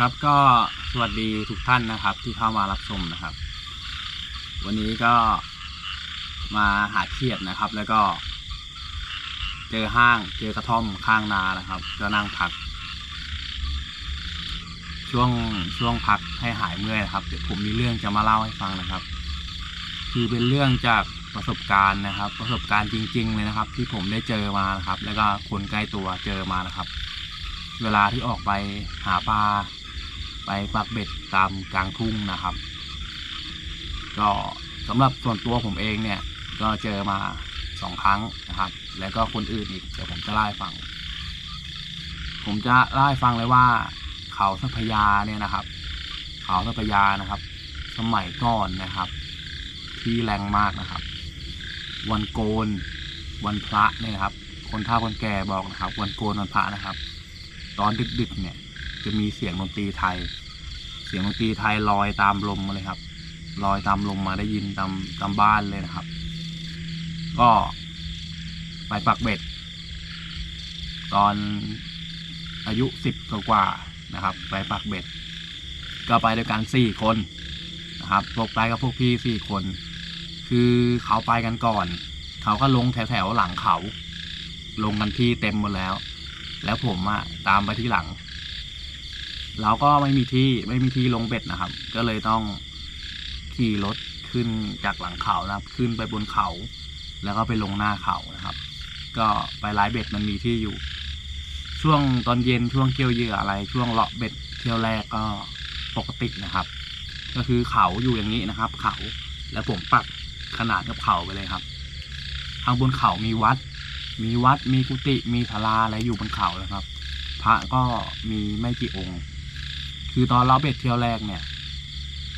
ครับก็สวัสดีทุกท่านนะครับ ที่เข้ามารับชมนะครับ วันนี้ก็มาหาเขียดนะครับ แล้วก็ เจอห้างเจอกระท่อมข้างนานะครับ ก็นั่งพัก ช่วงช่วงพักให้หายเมื่อยนะครับเดี๋ยวผมมีเรื่องจะมาเล่าให้ฟังนะครับ คือเป็นเรื่องจากประสบการณ์นะครับ ประสบการณ์จริง ๆ เลยนะครับ ที่ผมได้เจอมานะครับ แล้วก็คนใกล้ตัวเจอมานะครับ เวลาที่ออกไปหาปลา ไปปักเบ็ดตามกลางทุ่งนะครับ ก็สำหรับส่วนตัวผมเองเนี่ยก็เจอมาสองครั้งนะครับ แล้วก็คนอื่นอีกเดี๋ยวผมจะเล่ฟัง ผมจะเล่าฟังเลยว่าเขาทรัพยาเนี่ยนะครับ เขาทรัพยานะครับ สมัยก่อนนะครับ ที่แรงมากนะครับ วันโกน วันพระเนี่ยครับ คนเฒ่าคนแก่บอกนะครับ วันโกนวันพระนะครับ ตอนดึกๆเนี่ย จะมีเสียงดนตรีไทย เสียงดนตรีไทยลอยตามลมมาเลยครับ ลอยตามลมมาได้ยินตามตามบ้านเลยนะครับ ก็ไปปักเบ็ด ตอนอายุสิบกว่านะครับ ไปปักเบ็ด ก็ไปด้วยกันสี่คนนะครับพวกไปกับพวกพี่สี่คน คือเขาไปกันก่อน เขาก็ลงแถวๆหลังเขา ลงกันที่เต็มหมดแล้ว แล้วผมอะตามไปที่หลัง เราก็ไม่มีที่ไม่มีที่ลงเบ็ดนะครับ ก็เลยต้องขี่รถขึ้นจากหลังเขานะครับ ขึ้นไปบนเขา แล้วก็ไปลงหน้าเขานะครับ ก็ไปไล่เบ็ดมันมีที่อยู่ ช่วงตอนเย็นช่วงเกี่ยวเหยื่ออะไร ช่วงเลาะเบ็ดเที่ยวแรกก็ปกตินะครับ ก็คือเขาอยู่อย่างนี้นะครับ เขาแล้วผมปักขนาดกับเขาไปเลยครับทางบนเขามีวัด มีวัดมีกุฏิมีศาลาอะไรอยู่บนเขานะครับ พระก็มีไม่กี่องค์ คือตอนเราเบ็ดเที่ยวแรกเนี่ย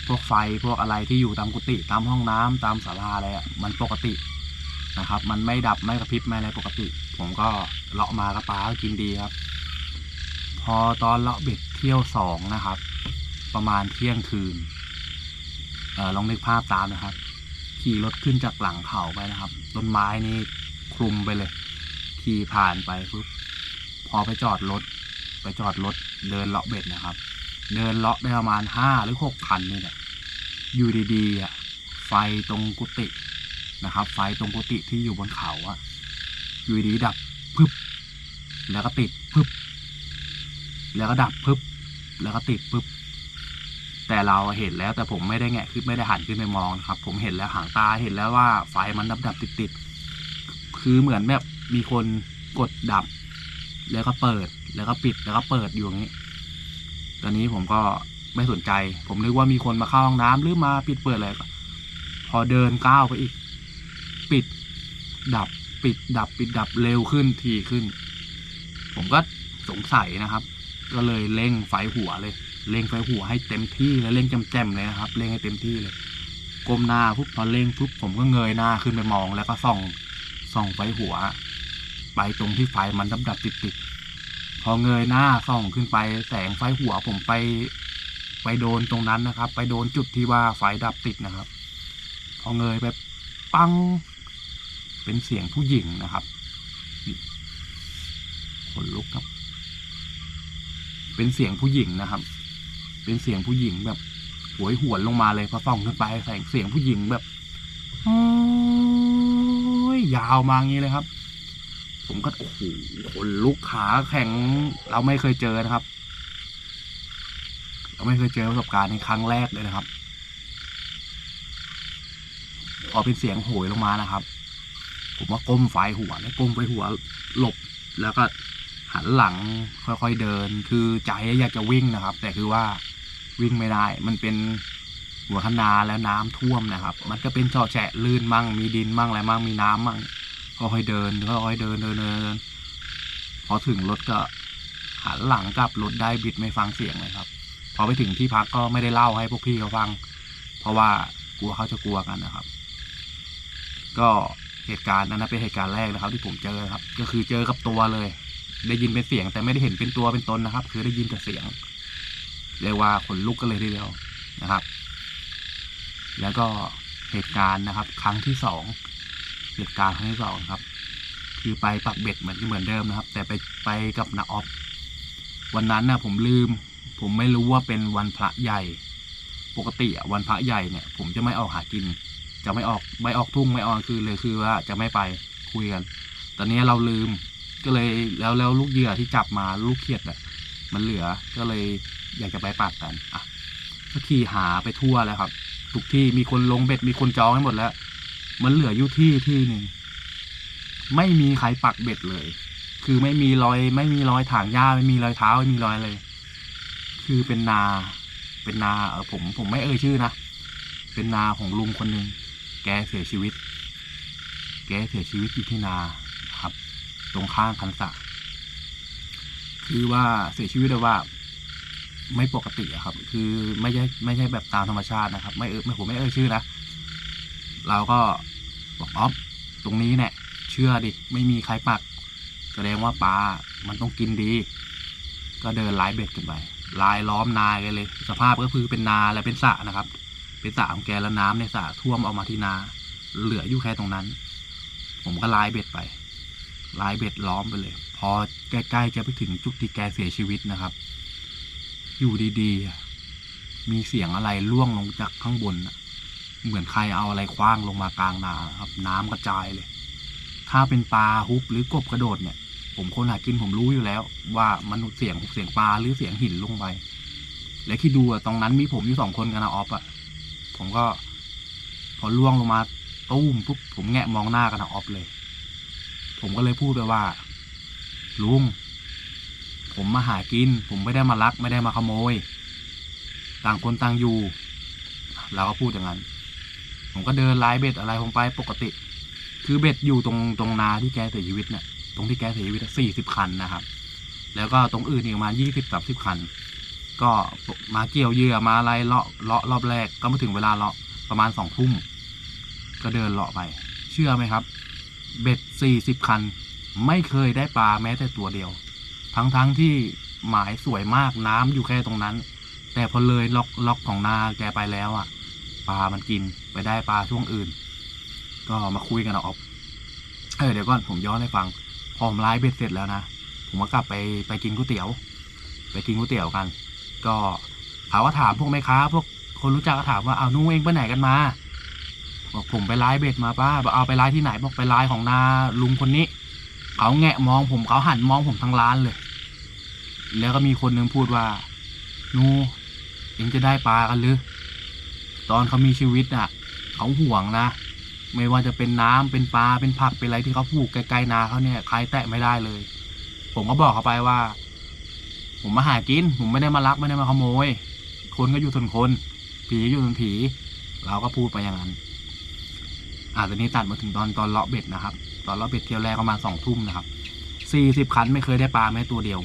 พวกไฟพวกอะไรที่อยู่ตามกุฏิตามห้องน้ำตามศาลาอะไรอะมันปกตินะครับ มันไม่ดับไม่กระพริบไม่อะไรปกติ ผมก็เลาะมากระปลาก็กินดีครับ พอตอนเลาะเบ็ดเที่ยวสองนะครับ ประมาณเที่ยงคืนออลองนึกภาพตามนะครับ ขี่รถขึ้นจากหลังเขาไปนะครับ ต้นไม้นี่คลุมไปเลย ขี่ผ่านไปปุ๊บพอไปจอดรถ ไปจอดรถเดินเลาะเบ็ดนะครับ เดินเลาะได้ประมาณห้าหรือหกคันนี่แหละอยู่ดีๆอะไฟตรงกุฏินะครับ ไฟตรงกุฏิที่อยู่บนเขาอะอยู่ดีดับพึบ แล้วก็ติดพึบ แล้วก็ดับพึบ แล้วก็ติดพึบ แต่เราเห็นแล้วแต่ผมไม่ได้แงะขึ้นไม่ได้หันขึ้นไปมองครับ ผมเห็นแล้วหางตาเห็นแล้วว่าไฟมันดับดับติดติดคือเหมือนแบบมีคนกดดับ แล้วก็เปิดแล้วก็ปิดแล้วก็เปิดอยู่อย่างนี้ ตอนนี้ผมก็ไม่สนใจ ผมนึกว่ามีคนมาเข้าห้องน้ำหรือมาปิดเปิดอะไรก็พอเดินก้าวไปอีก ปิด ดับ ปิด ดับ ปิดดับเร็วขึ้นทีขึ้น ผมก็สงสัยนะครับ ก็เลยเร่งไฟหัวเลยเร่งไฟหัวให้เต็มที่แล้วเร่งแจ่มๆเลยนะครับเร่งให้เต็มที่เลยก้มหน้าปุ๊บพอเร่งปุ๊บผมก็เงยหน้าขึ้นไปมองแล้วก็ส่องส่องไฟหัว ไปตรงที่ไฟมันดับดับติดติด พอเงยหน้าส่องขึ้นไปแสงไฟหัวผมไป ไปโดนตรงนั้นนะครับ ไปโดนจุดที่ว่าไฟดับติดนะครับ พอเงยไปปัง เป็นเสียงผู้หญิงนะครับขนลุกครับ เป็นเสียงผู้หญิงนะครับ เป็นเสียงผู้หญิงแบบหวยหวนลงมาเลยพอส่องขึ้นไปแสงเสียงผู้หญิงแบบโอ้ยยาวมางี้เลยครับ ผมก็โอ้โหขนลุกขาแข็งเราไม่เคยเจอนะครับ เราไม่เคยเจอประสบการณ์ในครั้งแรกเลยนะครับพอกเป็นเสียงโหยลงมานะครับ ผมว่าก้มไฟหัวแล้วก้มไปหัวหลบแล้วก็หันหลังค่อยๆเดิน คือใจอยากจะวิ่งนะครับ แต่คือว่าวิ่งไม่ได้ มันเป็นหัวคนาแล้วน้ำท่วมนะครับ มันก็เป็นจาะแฉะลื่นมั่งมีดินมั่งอะไรมั่งมีน้ำมั่ง ค่อยเดินค่อยเดินเดินเดินพอถึงรถก็หันหลังกลับรถได้บิดไม่ฟังเสียงเลยครับ พอไปถึงที่พักก็ไม่ได้เล่าให้พวกพี่เขาฟัง เพราะว่ากลัวเขาจะกลัวกันนะครับ ก็เหตุการณ์นั้นเป็นเหตุการณ์แรกนะครับ ที่ผมเจอครับ ก็คือเจอกับตัวเลย ได้ยินเป็นเสียง แต่ไม่ได้เห็นเป็นตัวเป็นตนนะครับ คือได้ยินแต่เสียงเรียกว่าขนลุกกันเลยทีเดียวนะครับ แล้วก็เหตุการณ์นะครับ ครั้งที่สอง เหตุการณ์ครั้งที่สองครับ คือไปปักเบ็ดเหมือนเหมือนเดิมนะครับ แต่ไปไปกับนาออฟวันนั้นนะผมลืม ผมไม่รู้ว่าเป็นวันพระใหญ่ ปกติวันพระใหญ่เนี่ย ผมจะไม่ออกหากิน จะไม่ออกไม่ออกทุ่งไม่ออกคือเลยคือว่าจะไม่ไปคุยกัน ตอนนี้เราลืมก็เลยแล้วแล้วลูกเหยื่อที่จับมาลูกเขียดอะมันเหลือก็เลยอยากจะไปปักกันอะก็ขี่หาไปทั่วแล้วครับ ทุกที่มีคนลงเบ็ดมีคนจองให้หมดแล้ว มันเหลืออยู่ที่ที่หนึ่งไม่มีใครปักเบ็ดเลย คือไม่มีรอย ไม่มีรอยถางหญ้าไม่มีรอยเท้าไม่มีรอยเลย คือเป็นนา เป็นนาเออผมผมไม่เอ่ยชื่อนะ เป็นนาของลุงคนหนึ่งแกเสียชีวิต แกเสียชีวิตอยู่ที่นาครับ ตรงข้างคันสะคือว่าเสียชีวิตแบบว่า ไม่ปกติอะครับ คือไม่ใช่ไม่ใช่แบบตามธรรมชาตินะครับ ไม่เอ่ยไม่ผมไม่เอ่ยชื่อนะ เราก็บอกอ๊อฟตรงนี้เนี่ยเชื่อดิไม่มีใครปัก แสดงว่าปลา มันต้องกินดี ก็เดินไล่เบ็ดกันไปลายล้อมนากันเลย สภาพก็คือเป็นนาและเป็นสระนะครับ เป็นสระของแกแล้วน้ำในสระท่วมออกมาที่นา เหลืออยู่แค่ตรงนั้น ผมก็ลายเบ็ดไปลายเบ็ดล้อมไปเลย พอใกล้ๆจะไปถึงจุดที่แกเสียชีวิตนะครับ อยู่ดีๆ มีเสียงอะไรล่วงลงจากข้างบนนะ เหมือนใครเอาอะไรคว้างลงมากลางนาครับ น้ำกระจายเลย ถ้าเป็นปลาฮุบหรือกบกระโดดเนี่ย ผมคนหากินผมรู้อยู่แล้ว ว่ามันเสียงเสียงปลาหรือเสียงหินลงไป และคิดดูตรงนั้นมีผมอยู่สองคนกันนะออฟอะผมก็ พอล่วงลงมาตุ้มปุ๊บผมแงะมองหน้ากันนะออฟเลย ผมก็เลยพูดไปว่า ลุงผมมาหากิน ผมไม่ได้มาลัก ไม่ได้มาขโมย ต่างคนต่างอยู่ เราก็พูดอย่างนั้น ผมก็เดินไล่เบ็ดอะไรผมไปปกติ คือเบ็ดอยู่ตรงตรงนาที่แกเสียชีวิตเนี่ยตรงที่แกเสียชีวิตสี่สิบคันนะครับ แล้วก็ตรงอื่นอีกประมาณยี่สิบสามสิบคัน ก็มาเกี่ยวเหยื่อมาอะไรเลาะเลาะรอบแรกก็มาถึงเวลาเลาะประมาณสองทุ่มก็เดินเลาะไป เชื่อไหมครับ เบ็ดสี่สิบคัน ไม่เคยได้ปลาแม้แต่ตัวเดียว ทั้งทั้งที่หมายสวยมากน้ำอยู่แค่ตรงนั้น แต่พอเลยล็อกล็อกของนาแกไปแล้วอะปลามันกิน ไปได้ปลาช่วงอื่น ก็มาคุยกันเอาออกเออเดี๋ยวก่อนผมย้อนให้ฟัง พอผมไลฟ์เบ็ดเสร็จแล้วนะ ผมก็กลับไปไปกินก๋วยเตี๋ยว ไปกินก๋วยเตี๋ยวกัน ก็เขาก็ถามพวกแม่ค้าพวกคนรู้จักก็ถามว่าเอานุ่งเองไปไหนกันมาบอกผมไปไลฟ์เบ็ดมาป้าบอกเอาไปไลฟ์ที่ไหนบอกไปไลฟ์ของนาลุงคนนี้ เขาแงะมองผมเขาหันมองผมทั้งร้านเลย แล้วก็มีคนหนึ่งพูดว่านูเองจะได้ปลากันหรือตอนเขามีชีวิตอะ เขาห่วงนะ ไม่ว่าจะเป็นน้ำเป็นปลาเป็นผักเป็นอะไรที่เขาปลูกไกลๆนาเขาเนี่ยใครแตะไม่ได้เลย ผมก็บอกเขาไปว่า ผมมาหากิน ผมไม่ได้มาลักไม่ได้มาขโมย คนก็อยู่ส่วนคน ผีอยู่ส่วนผี เราก็พูดไปอย่างนั้นอ่าตอนนี้ตัดมาถึงตอนตอนเลาะเบ็ดนะครับ ตอนเลาะเบ็ดเที่ยวแรกประมาณสองทุ่มนะครับสี่สิบคันไม่เคยได้ปลาแม้ตัวเดียว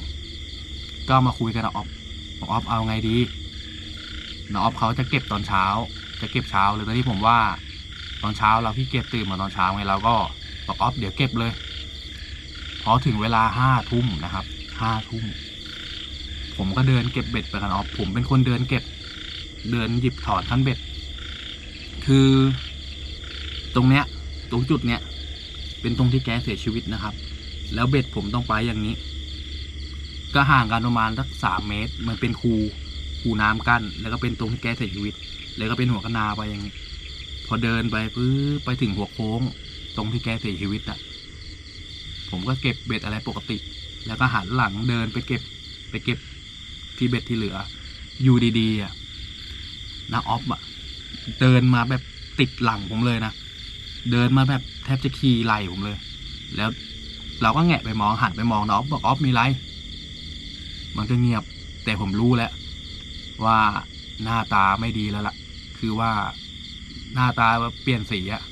ก็มาคุยกันกับออฟบอกออฟเอาไงดีน้องออฟเขาจะเก็บตอนเช้า จะเก็บเช้าเลยตอนนี้ผมว่าตอนเช้าเราพี่เก็บตื่นมาตอนเช้าไงเราก็บอกออฟเดี๋ยวเก็บเลยพอถึงเวลาห้าทุ่มนะครับห้าทุ่มผมก็เดินเก็บเบ็ดไปกันออฟผมเป็นคนเดินเก็บ เดินหยิบถอนคันเบ็ด คือ ตรงเนี้ย ตรงจุดเนี้ยเป็นตรงที่แกเสียชีวิตนะครับ แล้วเบ็ดผมต้องไปอย่างนี้ ก็ห่างกันประมาณสักสามเมตร มันเป็นคูคูน้ำกั้นแล้วก็เป็นตรงที่แกเสียชีวิต แล้วก็เป็นหัวคะนาไปอย่างนี้พอเดินไปปื้อไปถึงหัวโค้ง ตรงที่แกเสียชีวิตอะผมก็เก็บเบ็ดอะไรปกติ แล้วก็หันหลังเดินไปเก็บไปเก็บที่เบ็ดที่เหลือ อยู่ดีๆอะนาออฟอะเดินมาแบบติดหลังผมเลยนะเดินมาแบบแทบจะขี่ไหลผมเลย แล้วเราก็แงะไปมองหันไปมองน้องบอกออฟมีไร มันก็เงียบ แต่ผมรู้แล้ว ว่าหน้าตาไม่ดีแล้วล่ะ คือว่าหน้าตาเปลี่ยนสีอะ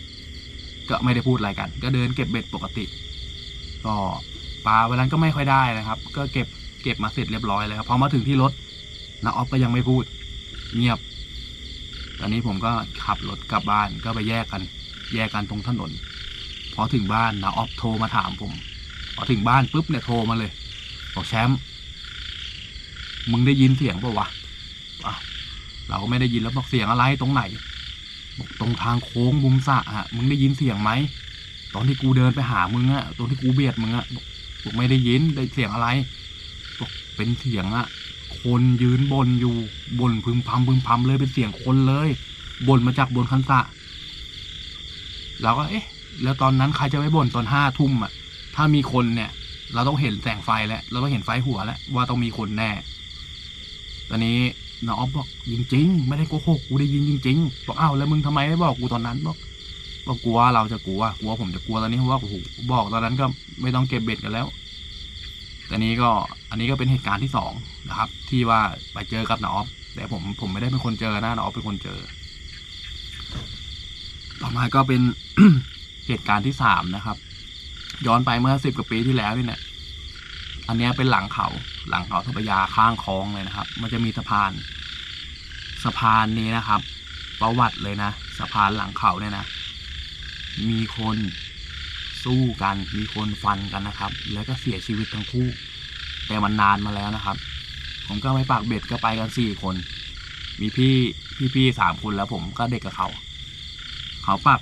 ก็ไม่ได้พูดอะไรกัน ก็เดินเก็บเบ็ดปกติ ก็ปลาวันนั้นก็ไม่ค่อยได้นะครับ ก็เก็บเก็บมาเสร็จเรียบร้อยแล้วพอมาถึงที่รถน้าออฟก็ยังไม่พูด เงียบ ตอนนี้ผมก็ขับรถกลับบ้านก็ไปแยกกัน แยกกันตรงถนน พอถึงบ้านนาออฟโทรมาถามผม พอถึงบ้านปุ๊บเนี่ยโทรมาเลยบอกแชมป์มึงได้ยินเสียงปะวะ เราก็ไม่ได้ยินแล้วบอกเสียงอะไรตรงไหนบอกตรงทางโค้งมุมสะอะมึงได้ยินเสียงไหมตอนที่กูเดินไปหามึงอะตอนที่กูเบียดมึงอะบอกบอกไม่ได้ยินได้เสียงอะไรบอกเป็นเสียงอะคนยืนบนอยู่บนพึมพำพึมพำเลยเป็นเสียงคนเลยบนมาจากบนคันสะเราก็เอ๊ะ แล้วตอนนั้นใครจะไปบ่นตอนห้าทุ่มอะ ถ้ามีคนเนี่ย เราต้องเห็นแสงไฟแล้ว เราต้องเห็นไฟหัวแล้วว่าต้องมีคนแน่ ตอนนี้ น้องออฟบอกจริงๆไม่ได้โกหกกูได้ยินจริงๆบอกอ้าวแล้วมึงทำไมไม่บอกกูตอนนั้นบอกบอกกลัวเราจะกลัวกลัวผมจะกลัวตอนนี้เพราะว่าโอ้โหบอกตอนนั้นก็ไม่ต้องเก็บเบ็ดกันแล้วแต่นี้ก็อันนี้ก็เป็นเหตุการณ์ที่สองนะครับ ที่ว่าไปเจอกับน้อออฟแต่ผมผมไม่ได้เป็นคนเจอนะน้อออฟเป็นคนเจอ ต่อมาก็เป็นเหตุการณ์ที่สามนะครับ ย้อนไปเมื่อสิบกว่าปีที่แล้วนี่เนี่ย อันนี้เป็นหลังเขาหลังเขาทัพยาข้างคลองเลยนะครับ มันจะมีสะพานสะพานนี้นะครับ ประวัติเลยนะสะพานหลังเขาเนี่ยนะ มีคนสู้กัน มีคนฟันกันนะครับ แล้วก็เสียชีวิตทั้งคู่ แต่มันนานมาแล้วนะครับ ผมก็ไปปากเบ็ดก็ไปกันสี่คน มีพี่พี่พี่สามคนแล้วผมก็เด็กกับเขา เขาปัก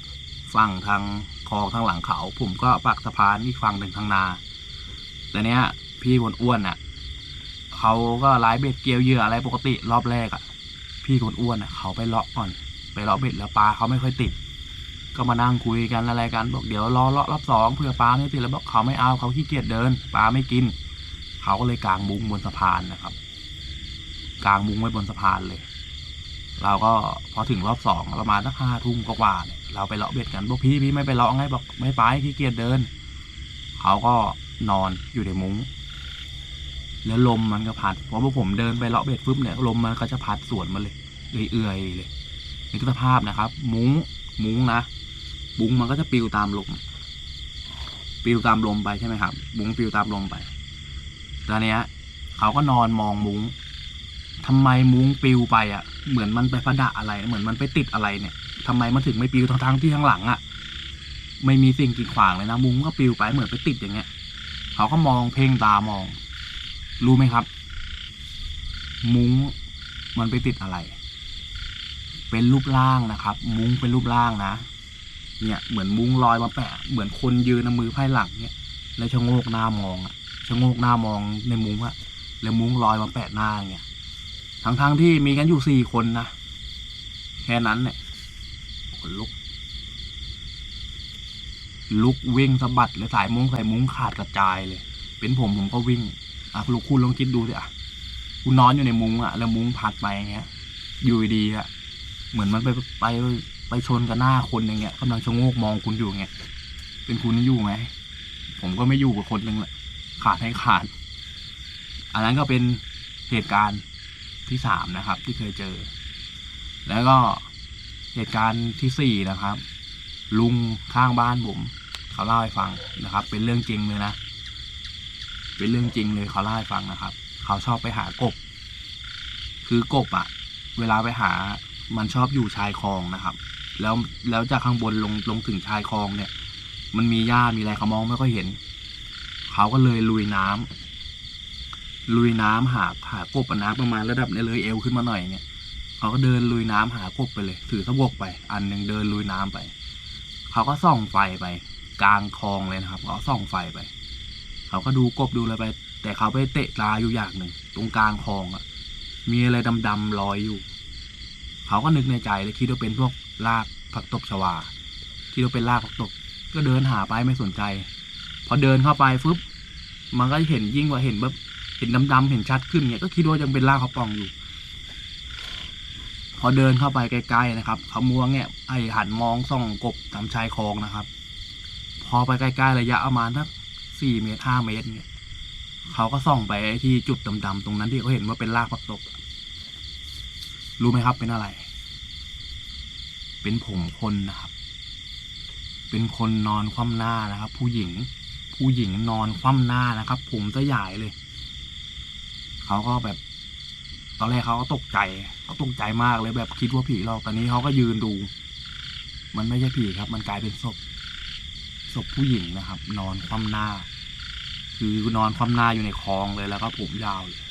ฝั่งทางคลองทางหลังเขา ผมก็ปักสะพานอีกฝั่งหนึ่งทางนาแต่เนี้ย พี่คนอ้วนอะเขาก็ไล่เบ็ดเกี่ยวเหยื่ออะไรปกติรอบแรกอะ พี่คนอ้วนอะ เขาไปเลาะก่อน ไปเลาะเบ็ดแล้วปลาเขาไม่ค่อยติด ก็มานั่งคุยกันอะไรกันบอกเดี๋ยวรอเลาะรอบสองเผื่อปลาไม่ติดแล้วบอกเขาไม่เอาเขาขี้เกียจเดินปลาไม่กิน เขาก็เลยกางมุ้งบนสะพานนะครับ กางมุ้งไว้บนสะพานเลย เราก็พอถึงรอบสองประมาณสักห้าทุ่มกว่าเนี่ยเราไปเลาะเบ็ดกันบอกพี่พี่ไม่ไปเลาะไงบอกไม่ไปขี้เกียจเดิน เขาก็นอนอยู่ในมุ้ง แล้วลมมันก็พัดเพอพวกผมเดินไปเลาะเบ็ดปุ๊บเนี่ยลมมันก็จะพัดสวนมาเลยเอื่อยๆเลยนี่คือสภาพนะครับ มุ้งมุ้งนะมุ้งมันก็จะปิวตามลมปิวตามลมไปใช่ไหมครับมุ้งปิวตามลมไปตอนเนี้ยเขาก็นอนมองมุ้งทำไมมุ้งปิวไปอะ เหมือนมันไปประดะอะไร เหมือนมันไปติดอะไรเนี่ยทำไมมันถึงไม่ปลิวทั้งที่ข้างหลังอะ ไม่มีสิ่งกีดขวางเลยนะ มุ้งก็ปิวไปเหมือนไปติดอย่างเงี้ย เขาก็มองเพ่งตามอง รู้ไหมครับ มุ้งมันไปติดอะไร เป็นรูปร่างนะครับ มุ้งเป็นรูปร่างนะ เนี่ยเหมือนมุ้งลอยมาแปะ เหมือนคนยืนเอามือไพ่หลังเนี่ย แล้วชะโงกหน้ามองอะชะโงกหน้ามองในมุ้งอะแล้วมุ้งลอยมาแปะหน้าเงี้ยทั้งๆทที่มีกันอยู่สี่คนนะแค่นั้นเนี่ยขนลุก ลุกวิ่งสะบัดเลยสายมุ้งใส่มุ้งขาดกระจายเลย เป็นผมผมก็วิ่ง อะลูกคุณลองคิดดูสิอะคุณนอนอยู่ในมุ้งอะแล้วมุ้งพัดไปอย่างเงี้ย อยู่ดีอะเหมือนมันไปไปไปชนกับหน้าคนอย่างเงี้ยกำลังชะโงกมองคุณอยู่เงี้ยเป็นคุณอยู่ไหมผมก็ไม่อยู่กับคนหนึ่งแหละขาดให้ขาด อันนั้นก็เป็นเหตุการณ์ที่สามนะครับ ที่เคยเจอ แล้วก็เหตุการณ์ที่สี่นะครับ ลุงข้างบ้านผม เขาเล่าให้ฟังนะครับ เป็นเรื่องจริงเลยนะ เป็นเรื่องจริงเลยเขาเล่าให้ฟังนะครับ เขาชอบไปหากบ คือกบอะเวลาไปหามันชอบอยู่ชายคลองนะครับ แล้วแล้วจากข้างบนลงลงถึงชายคลองเนี่ย มันมีหญ้ามีอะไรเขามองไม่ค่อยเห็น เขาก็เลยลุยน้ำลุยน้ำหาหากบอะน้ำประมาณระดับเนี่ยเลยเอวขึ้นมาหน่อยเนี่ยเขาก็เดินลุยน้ำหากบไปเลย ถือสะบกไป อันหนึ่งเดินลุยน้ำไป เขาก็ส่องไฟไป กลางคลองเลยนะครับเขาส่องไฟไป เขาก็ดูกบดูอะไรไป แต่เขาไปเตะตาอยู่อย่างหนึ่ง ตรงกลางคลองอะมีอะไรดำๆลอยอยู่ เขาก็นึกในใจเลยคิดว่าเป็นพวกรากผักตบชวาคิดว่าเป็นรากผักตบก็เดินหาไปไม่สนใจ พอเดินเข้าไปฟึบมันก็เห็นยิ่งกว่าเห็นแบบเห็นดำๆเห็นชัดขึ้นเนี่ยก็คิดว่ายังเป็นรากเขาปองอยู่ พอเดินเข้าไปใกล้ๆนะครับเขามัวแงะไอหันมองส่องกบตามชายคลองนะครับ พอไปใกล้ๆระยะประมาณสัก สี่เมตรห้าเมตรเนี่ยเขาก็ส่องไปที่จุดดำๆตรงนั้นที่เขาเห็นว่าเป็นรากผักตบรู้ไหมครับเป็นอะไร เป็นผมคนนะครับ เป็นคนนอนคว่ำหน้านะครับ ผู้หญิง ผู้หญิงนอนคว่ำหน้านะครับผมจะใหญ่เลย เขาก็แบบ ตอนแรกเขาก็ตกใจเขาตกใจมากเลยแบบคิดว่าผีหรอกตอนนี้เขาก็ยืนดู มันไม่ใช่ผีครับ มันกลายเป็นศพ ศพผู้หญิงนะครับ นอนคว่ำหน้า คือนอนคว่ำหน้าอยู่ในคลองเลยแล้วก็ผมยาวเลย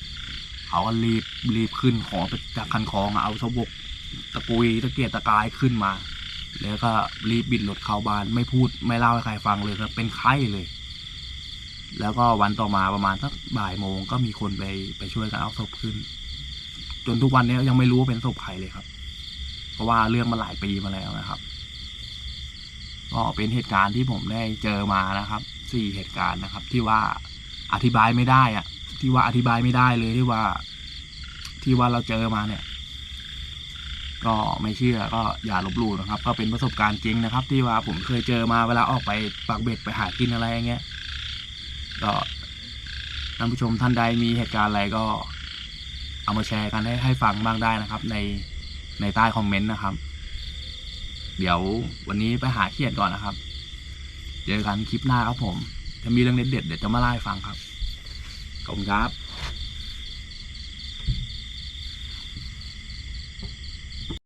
เขาก็รีบรีบขึ้นขอไปจากคันคลองเอาสบกตะกุยตะเกียกตะกายขึ้นมา แล้วก็รีบบิดรถเข้าบ้านไม่พูดไม่เล่าให้ใครฟังเลยครับ เป็นไข้เลย แล้วก็วันต่อมาประมาณสักบ่ายโมงก็มีคนไปไปช่วยกันเอาศพขึ้น จนทุกวันนี้ยังไม่รู้ว่าเป็นศพใครเลยครับ เพราะว่าเรื่องมาหลายปีมาแล้วนะครับ ก็เป็นเหตุการณ์ที่ผมได้เจอมานะครับสี่เหตุการณ์นะครับ ที่ว่าอธิบายไม่ได้อะที่ว่าอธิบายไม่ได้เลยที่ว่า ที่ว่าเราเจอมาเนี่ย ก็ไม่เชื่อก็อย่าลบหลู่นะครับ ก็เป็นประสบการณ์จริงนะครับ ที่ว่าผมเคยเจอมาเวลาออกไปปักเบ็ดไปหากินอะไรอย่างเงี้ยก็ท่านผู้ชมท่านใดมีเหตุการณ์อะไรก็เอามาแชร์กันให้ให้ฟังบ้างได้นะครับ ในในใต้คอมเมนต์นะครับ เดี๋ยววันนี้ไปหาเขียดก่อนนะครับ เจอกันคลิปหน้าครับผม ถ้ามีเรื่องเด็ดๆเดี๋ยวจะมาเล่าให้ฟังครับขอบคุณครับ